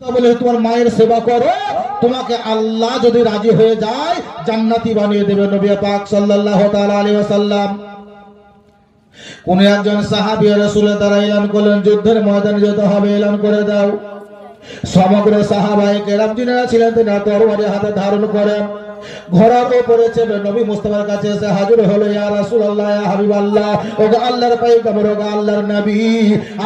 তোমার মায়ের সেবা করো। তোমাকে আল্লাহ যদি রাজি হয়ে যায়, জান্নাতি বানিয়ে দেবে নবী পাক সাল্লাল্লাহু তাআলা আলাইহি কোন একজন সাহাবী রাসূলের দ্বারা এলান করলেন, যুদ্ধের ময়দানে যেতে হবে, এলান করে দাও। সমগ্র সাহাবায়ে কেরাম যিনারা ছিলেন, তিনি তরবারি হাতে ধারণ করেন। উপরে চেপে নবী মুস্তাফার কাছে এসে হাজির হলো, ইয়া রাসূলুল্লাহ, ইয়া হাবিবাল্লাহ, ওগো আল্লাহর পয়গম্বর ওগো আল্লাহর নবী,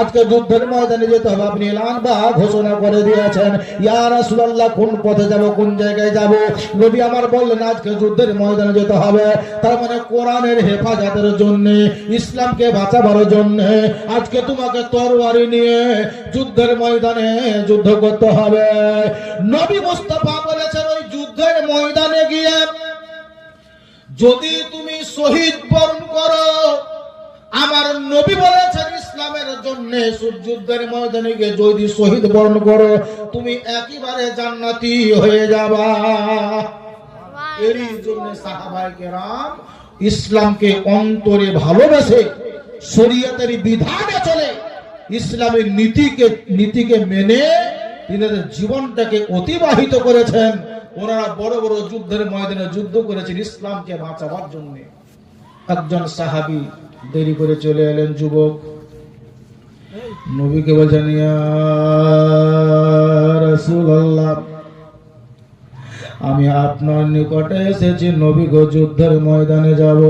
আজকে যুদ্ধের ময়দানে যেতে হবে, আপনি এলান বা ঘোষণা করে দিয়েছেন। ইয়া রাসূলুল্লাহ, কোন পথে যাব, কোন জায়গায় যাব? নবী আমার বললেন, আজকে যুদ্ধের ময়দানে যেতে হবে, তার মানে কোরআনের হেফাজতের জন্য, ইসলামকে বাঁচাবার জন্য, আজকে তোমাকে তরবারি নিয়ে যুদ্ধের ময়দানে যুদ্ধ করতে হবে। নবী মুস্তাফা বলেছেন যুদ্ধের ময়দানে গিয়ে যদি তুমি শহীদ বরণ করো, আমার নবী বলেছেন ইসলামের জন্য যুদ্ধের ময়দানে গিয়ে যদি শহীদ বরণ করো, তুমি একেবারে জান্নাতি হয়ে যাবা। এরই জন্য সাহাবাই কেরাম ইসলামকে অন্তরে ভালোবেসে শরীয়তের বিধানে চলে ইসলামের নীতিকে নীতিকে মেনে তিনাদের জীবনটাকে অতিবাহিত করেছেন। ওনারা বড় বড় যুদ্ধের ময়দানে যুদ্ধ করেছেন ইসলামকে বাঁচাবার জন্য। একজন সাহাবী দেরি করে চলে এলেন, যুবক। নবীকে বলছেন আমি আপনার নিকটে এসেছি। নবী গো, যুদ্ধের ময়দানে যাব।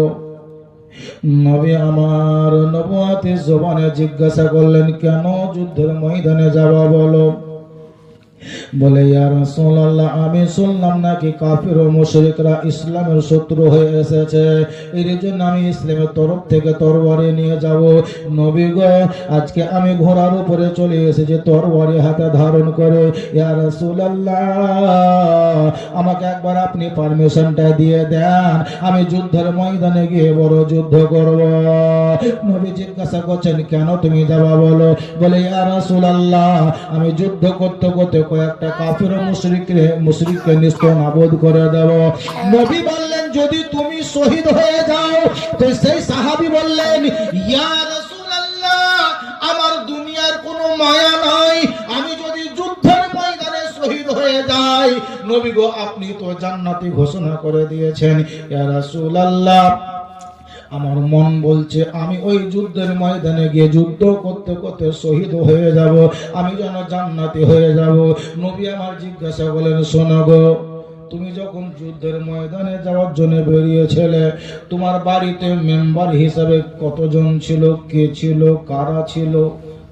নবী আমার নবুয়াতি জবানে জিজ্ঞাসা করলেন, কেন যুদ্ধের ময়দানে যাবা বলো? বলে আমি শুনলাম নাকি কাফির ও মুশরিকরা ইসলামের শত্রু হয়ে এসেছে। এর জন্য আমি ইসলামের তরফ থেকে তরবারি নিয়ে যাব। নবী গো, আজকে আমি ঘোড়ার উপরে চলে এসেছি, তরবারি হাতে ধারণ করে। ইয়া রাসূলুল্লাহ আমাকে একবার আপনি পারমিশনটা দিয়ে দেন। আমি যুদ্ধের ময়দানে গিয়ে বড় যুদ্ধ করব। নবী জিজ্ঞাসা করছেন, কেন তুমি যাবা বলো? বলে রাসূলুল্লাহ, আমি যুদ্ধ করতে করতে কয়েকটা কাফির ও মুশরিককে মুশরিককে নিস্তনাবোধ করে দেব। নবী বললেন, যদি তুমি শহীদ হয়ে যাও, তো সেই সাহাবী বললেন, ইয়া রাসূলুল্লাহ, আমার দুনিয়ার কোনো মায়া নাই হয়ে যাই নবী গো, আপনি তো জান্নাতি ঘোষণা করে দিয়েছেন। আমার মন বলছে, আমি ওই যুদ্ধের ময়দানে গিয়ে যুদ্ধ করতে করতে শহীদ হয়ে যাব। আমি যেন জান্নাতি হয়ে যাব। নবী আমার জিজ্ঞাসা বলেন শোনো গো, তুমি যখন যুদ্ধের ময়দানে যাওয়ার জন্য বেরিয়েছিলে, তোমার বাড়িতে মেম্বার হিসাবে কতজন ছিল, কে ছিল, কারা ছিল?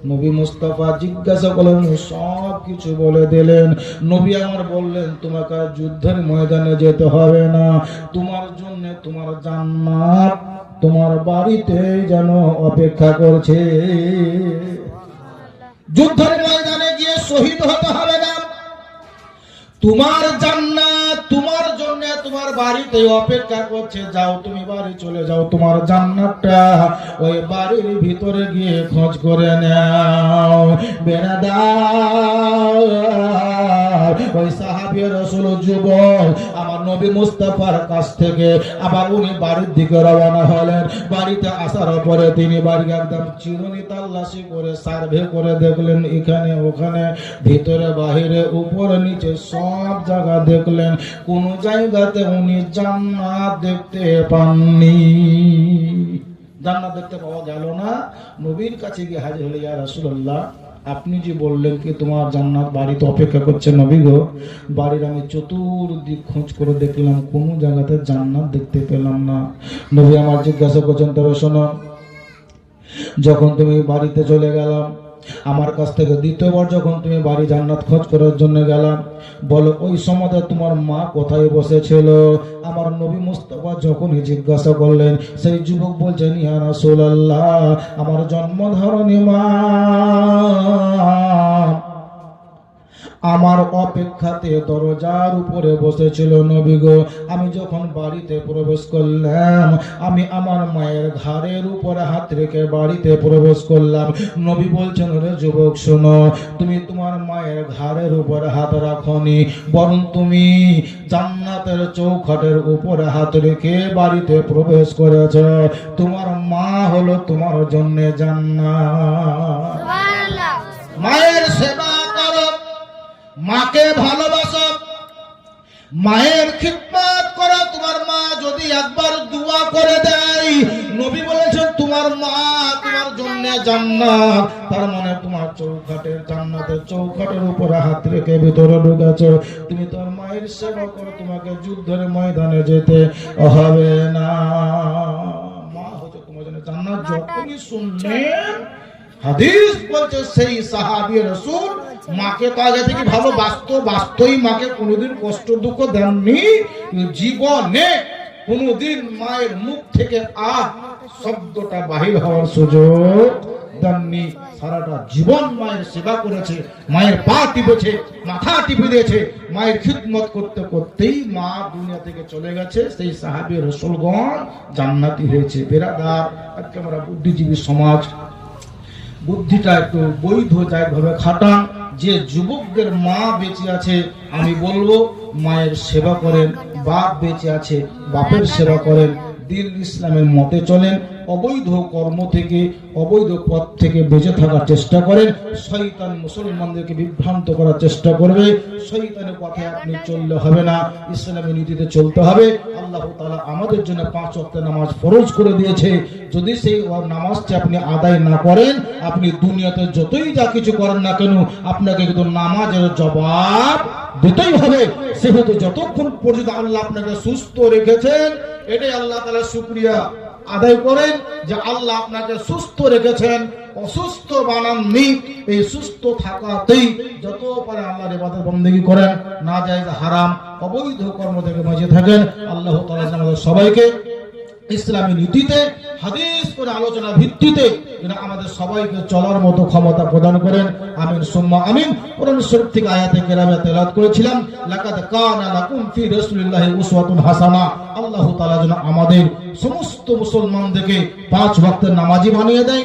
নবী মুস্তাফা জিজ্ঞাসা করলেন সব কিছু বলে দিলেন। নবী আমার বললেন, তোমাকে যুদ্ধের ময়দানে যেতে হবে না। তোমার জন্য তোমার জান্নাত তোমার বাড়িতে যেন অপেক্ষা করছে। যুদ্ধের ময়দানে গিয়ে শহীদ হতে হবে না। তোমার জান্নাত তোমার বাড়িতে অপেক্ষা করছে, যাও তুমি বাড়ি চলে যাও, তোমার জান্নাতটা ওই বাড়ির ভিতরে গিয়ে খোঁজ করে নাও। বেড়া দাও, ওই সাহাবীর রসুল, যুবক, আমার নবী মুস্তাফার কাছ থেকে আবার উনি বাড়ির দিকে রওনা হলেন। বাড়িতে আসার পরে তিনি বাড়ি একদম চিরুনি তাল্লাশি করে সার্ভে করে দেখলেন, এখানে ওখানে, ভিতরে বাহিরে, উপরে নিচে সব জায়গা দেখলেন। কোন জায়গাতে উনি জান্নাত দেখতে পাননি জান্নাত দেখতে পাওয়া গেল না। নবীর কাছে গিয়ে হাজির হলে, ইয়া রাসূলুল্লাহ, আপনি যে বললেন কি তোমার জান্নাত বাড়িতে অপেক্ষা করছে নবী গো, বাড়ির আমি চতুর্দিক খোঁজ করে দেখলাম, কোন জায়গাতে জান্নাত দেখতে পেলাম না। নবী আমার জিজ্ঞাসা করছেন তবে শোনো, যখন তুমি বাড়িতে চলে গেলাম আমার কাছ থেকে দ্বিতীয়বার যখন তুমি বাড়ি জান্নাত খোঁজ করার জন্য গেলাম বলো, ওই সময় তোমার মা কোথায় বসেছিল? আমার নবী মুস্তফা যখনই জিজ্ঞাসা করলেন, সেই যুবক বলছেন, ইয়া রাসূলুল্লাহ, আমার জন্মধারণী মা। আমার অপেক্ষাতে দরজার উপরে বসেছিল নবী গো। আমি যখন বাড়িতে প্রবেশ করলাম আমি আমার মায়ের ঘাড়ের উপরে হাত রেখে বাড়িতে প্রবেশ করলাম। নবী বলছেন রে যুবক শোনো তুমি তোমার মায়ের ঘাড়ের উপরে হাত রাখনি বরং তুমি জান্নাতের চৌখাটের উপরে হাত রেখে বাড়িতে প্রবেশ করেছ। তোমার মা হলো তোমার জন্য জান্নাত। মায়ের সেবা মাকে ভালোবাসো। মায়ের খিদমত করো, তোমার মা যদি একবার দোয়া করে দেয়, নবী বলেছেন, তোমার মা তোমার জন্য জান্নাত। তার মানে তোমার চৌখাটের জান্নাতের চৌখাটের উপরে হাত রেখে ভিতরে ঢুকেছো। তুমি তোমার মায়ের সেবা করো, তোমাকে যুদ্ধের ময়দানে যেতে হবে না। মা হচ্ছে তোমার জন্য জান্নাত। যখনই শুনলেন হাদিস বলছে, সেই সাহাবি রসুল মাকে তো আগে থেকে ভালো? বাস্ত বাস্তই মাকে কোনোদিন কষ্ট দুঃখ দেননি। জীবনে কোনোদিন মায়ের মুখ থেকে আ শব্দটা বাহির হওয়ার সুযোগ দেননি। সারাটা জীবন মায়ের সেবা করেছে মায়ের পা টিপেছে মাথা টিপে দিয়েছে মায়ের খিদমত করতে করতেই মা দুনিয়া থেকে চলে গেছে। সেই সাহাবি রসুলগণ জান্নাতি হয়েছে। বেরাদার আজকে আমরা বুদ্ধিজীবী সমাজ। বুদ্ধিটা একটু বৈধ ভাবে খাটান। যে যুবকদের মা বেঁচে আছে, আমি বলব মায়ের সেবা করেন, বাপ বেঁচে আছে, বাপের সেবা করেন দিন ইসলামের মতে চলেন, অবৈধ কর্ম থেকে, অবৈধ পথ থেকে বেঁচে থাকার চেষ্টা করেন, শয়তান মুসলমানদেরকে বিভ্রান্ত করার চেষ্টা করবে, শয়তানের পথে আপনি চললে হবে না ইসলামী নীতিতে চলতে হবে। আল্লাহ তাআলা আমাদের জন্য পাঁচ ওয়াক্ত নামাজ ফরজ করে দিয়েছে। যদি সেই নামাজটি আপনি আদায় না করেন, আপনি দুনিয়াতে যতই যা কিছু করেন না কেন, আপনাকে কিন্তু নামাজের জবাব দিতেই হবে। সেহেতু যতক্ষণ পর্যন্ত আল্লাহ আপনাকে সুস্থ রেখেছেন, এটাই আল্লাহ তাআলা শুকরিয়া আদায় করেন যে আল্লাহ আপনাকে সুস্থ রেখেছেন। অসুস্থ বানাননি, এই সুস্থ থাকাতেই যত পারে আল্লাহর ইবাদত বন্দেগী করেন, না যায় হারাম, অবৈধ কর্ম থেকে বাঁচিয়ে থাকেন। আল্লাহ যেন আমাদের সবাইকে ইসলামী নীতিতে, হাদিস করে আলোচনা ভিত্তিতে যেন আমাদের সবাইকে চলার মতো ক্ষমতা প্রদান করেন। আমিন, সুম্মা আমিন। কোরআন শরীফ থেকে আয়াতে কেরামে তেলাওয়াত করেছিলাম, লাকাদ কানা লাকুম ফি রাসূলিল্লাহি উসওয়াতুন হাসানা। আল্লাহ তাআলা যেন আমাদের সমস্ত মুসলমানদেরকে পাঁচ ওয়াক্তের নামাজি বানিয়ে দেয়।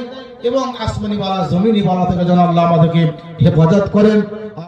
এবং আসমানি বালা জমিনি বালা থেকে যেন আল্লাহ আমাদেরকে হেফাজত করেন।